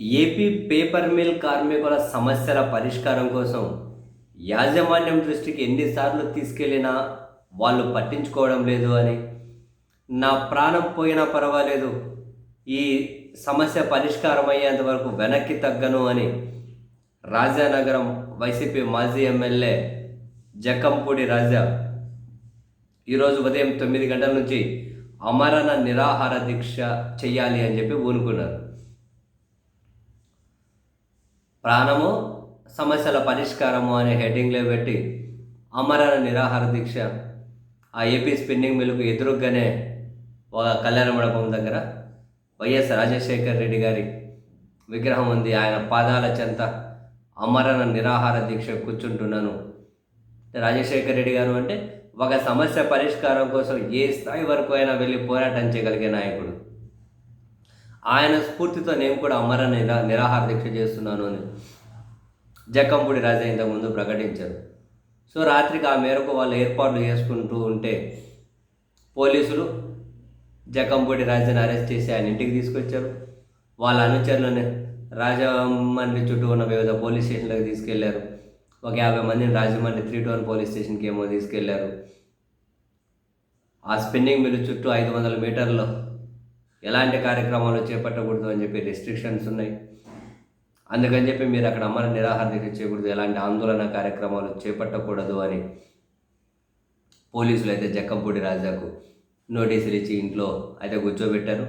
AP paper mill కార్మికుల సమస్యల పరిష్కారం కోసం యాజమాన్యం దృష్టికి ఎన్నిసార్లు తీసుకెళ్ళినా వాళ్ళు పట్టించుకోవడం లేదు అని. నా ప్రాణం పోయినా పర్వాలేదు. ఈ సమస్య పరిష్కారం అయ్యేంత వరకు వెనక్కి తగ్గను అని రాజానగరం వైసీపీ మాజీ ఎమ్మెల్యే జక్కంపూడి రాజా ఈరోజు ఉదయం తొమ్మిది గంటల నుంచి అమరణ నిరాహార దీక్ష చేయాలి అని చెప్పి ఊనుకున్నారు ప్రాణము సమస్యల పరిష్కారము అనే హెడ్డింగ్లో పెట్టి అమరణ నిరాహార దీక్ష ఆ ఏపీ స్పిన్నింగ్ మిల్కు ఎదురుగానే ఒక కళ్యాణ మండపం దగ్గర వైఎస్ రాజశేఖర్ రెడ్డి గారి విగ్రహం ఉంది. ఆయన పాదాల చెంత అమరణ నిరాహార దీక్ష కూర్చుంటున్నాను. రాజశేఖర్ రెడ్డి గారు అంటే ఒక సమస్య పరిష్కారం కోసం ఏ స్థాయి వరకు అయినా వెళ్ళి పోరాటం చేయగలిగే నాయకుడు. ఆయన స్ఫూర్తితో నేను కూడా అమర నిరా నిరాహార దీక్ష చేస్తున్నాను అని జక్కంపూడి రాజా ఇంతకుముందు ప్రకటించారు. సో రాత్రికి ఆ మేరకు వాళ్ళు ఏర్పాట్లు చేసుకుంటూ ఉంటే పోలీసులు జక్కంపూడి రాజాని అరెస్ట్ చేసి ఆయన ఇంటికి తీసుకొచ్చారు. వాళ్ళ అనుచరులని రాజమండ్రి చుట్టూ ఉన్న వివిధ పోలీస్ స్టేషన్లకు తీసుకెళ్ళారు. ఒక యాభై మందిని రాజమండ్రి త్రీ టౌన్ పోలీస్ స్టేషన్కి ఏమో తీసుకెళ్ళారు. ఆ స్పిన్నింగ్ మిల్ చుట్టూ ఐదు వందల మీటర్లు ఎలాంటి కార్యక్రమాలు చేపట్టకూడదు అని చెప్పి రెస్ట్రిక్షన్స్ ఉన్నాయి. అందుకని చెప్పి మీరు అక్కడ అమర నిరాహార దీక్ష చేయకూడదు ఎలాంటి ఆందోళన కార్యక్రమాలు చేపట్టకూడదు అని పోలీసులు అయితే జక్కంపూడి రాజాకు నోటీసులు ఇచ్చి ఇంట్లో అయితే కూర్చోబెట్టారు.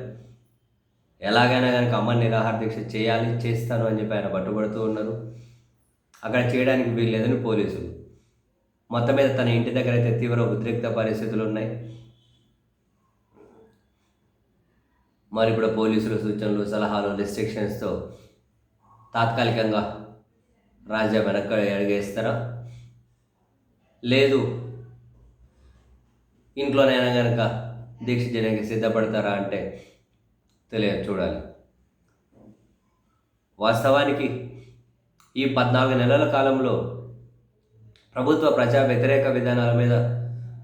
ఎలాగైనా కనుక అమ్మ నిరాహార దీక్ష చేయాలి చేస్తాను అని చెప్పి ఆయన పట్టుబడుతూ ఉన్నారు. అక్కడ చేయడానికి వీల్లేదని పోలీసులు. మొత్తం మీద తన ఇంటి దగ్గర అయితే తీవ్ర ఉద్రిక్త పరిస్థితులు ఉన్నాయి. మరి ఇప్పుడు పోలీసుల సూచనలు సలహాలు రిస్ట్రిక్షన్స్తో తాత్కాలికంగా రాజ్యం వెనక్కి అడిగేస్తారా? లేదు. ఇంట్లోనైనా కనుక దీక్ష చేయడానికి సిద్ధపడతారా అంటే తెలియదు చూడాలి. వాస్తవానికి ఈ పద్నాలుగు నెలల కాలంలో ప్రభుత్వ ప్రజా వ్యతిరేక విధానాల మీద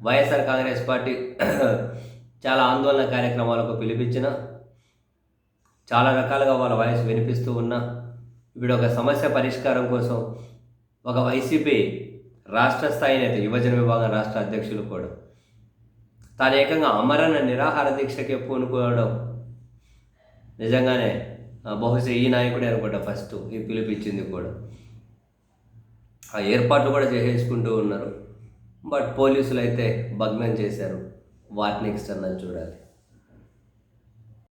వైఎస్ఆర్ కాంగ్రెస్ పార్టీ చాలా ఆందోళన కార్యక్రమాలకు పిలిపించిన చాలా రకాలుగా వాళ్ళ వాయిస్ వినిపిస్తూ ఉన్నా ఇప్పుడు ఒక సమస్య పరిష్కారం కోసం ఒక వైసీపీ రాష్ట్ర స్థాయి నేత యువజన విభాగం రాష్ట్ర అధ్యక్షులు కూడా. తాను ఏకంగా అమరణ నిరాహార దీక్షకి పూనుకోవడం నిజంగానే బహుశా ఈ నాయకుడే అనుకుంటా ఫస్ట్ ఈ పిలిపించింది కూడా. ఆ ఏర్పాట్లు కూడా చేసేసుకుంటూ ఉన్నారు. బట్ పోలీసులు అయితే భగ్నం చేశారు. వాటిని ఎక్స్టర్నల్ చూడాలి.